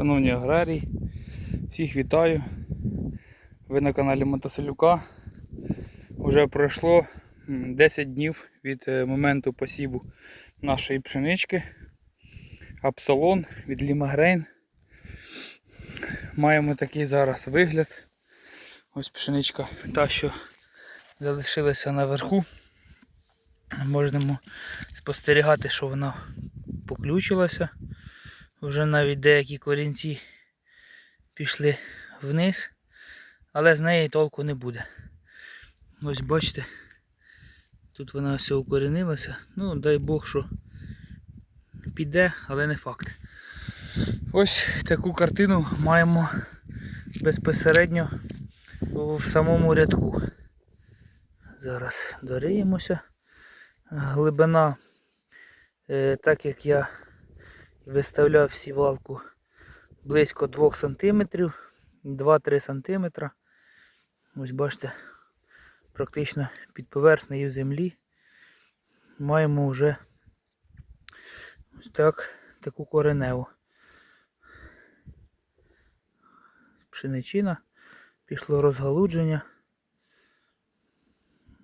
Шановні аграрії, всіх вітаю. Ви на каналі Мотоселюка. Уже пройшло 10 днів від е, моменту посіву нашої пшенички. Апсалон від Лімагрейн. Маємо такий зараз вигляд. Ось пшеничка та, що залишилася наверху. Можемо спостерігати, що вона поключилася. Вже навіть деякі корінці пішли вниз, але з неї толку не буде. Ось бачите, тут вона все укорінилася. Ну, дай Бог, що піде, але не факт. Ось таку картину маємо безпосередньо в самому рядку. Зараз дориємося. Глибина, е, так як я виставляв сівалку близько 2 см, 2-3 см. Ось бачите, практично під поверхнею землі маємо вже ось так таку кореневу. Пшеничина, пішло розгалудження.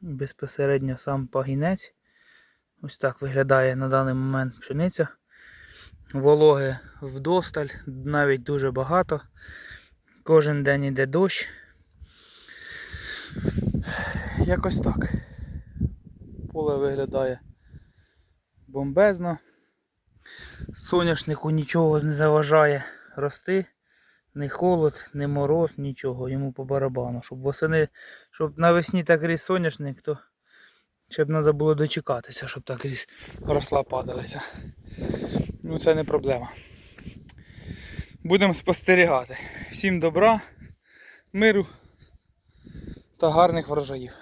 Безпосередньо сам пагінець. Ось так виглядає на даний момент пшениця. Вологи вдосталь, навіть дуже багато. Кожен день йде дощ. Якось так. Поле виглядає бомбезно. Соняшнику нічого не заважає рости. Ні холод, ні мороз, нічого. Йому по барабану. Щоб восени, щоб навесні так ріс соняшник, то ще б треба було дочекатися, щоб так ріс росла падалиця. Ну це не проблема. Будемо спостерігати. Всім добра, миру та гарних врожаїв.